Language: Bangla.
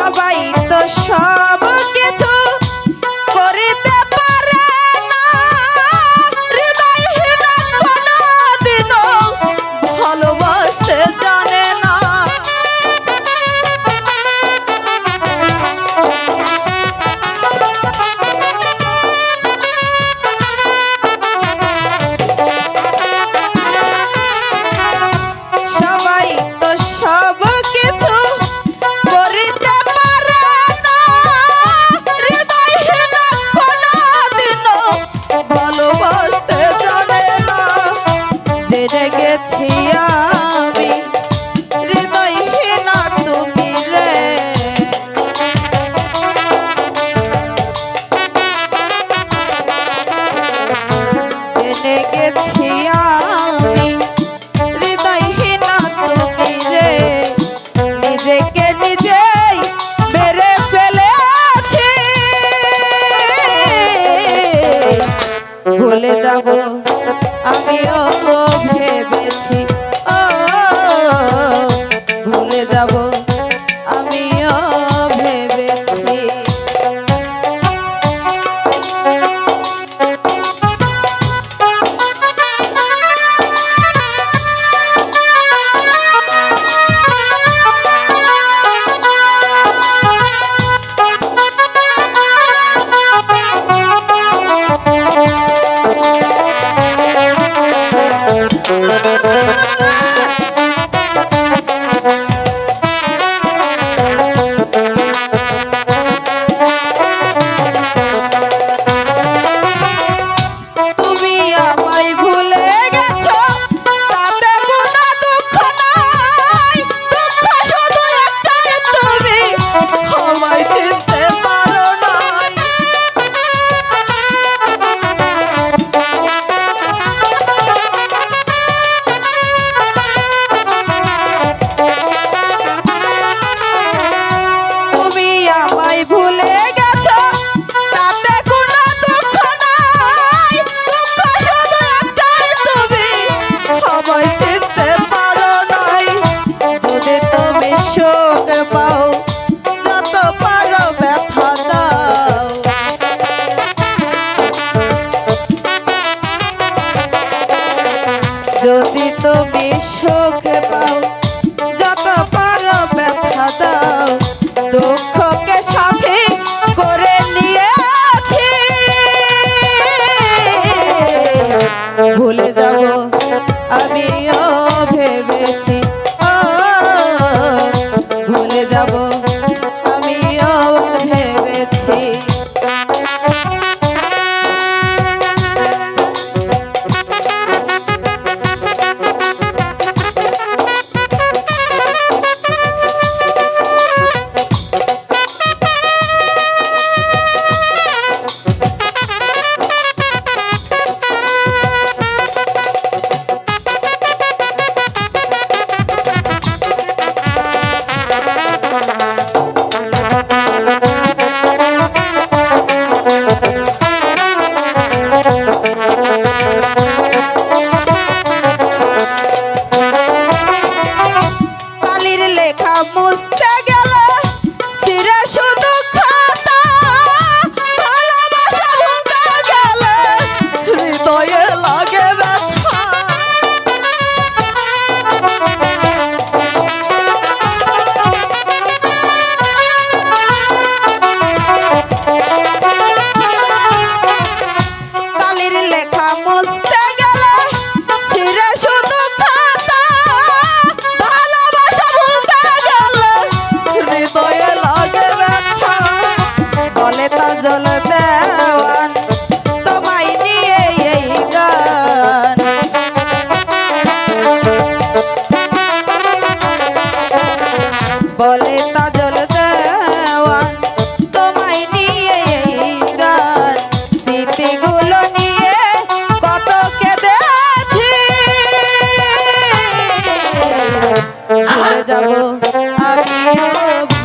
সবাই তো সব নিজেই মেরে ফেলেছি। ভুলে যাব Thank you. তুমি সুখ যত পারো দুঃখকে সাথে করে নিয়েছি। ভুলে যাও মুছতে গেল চিরে শুধু খাতা ভালোবাসা ভুলতে গেল হৃদয়ে লাগে ব্যথা। কালির লেখা মুছতে আমি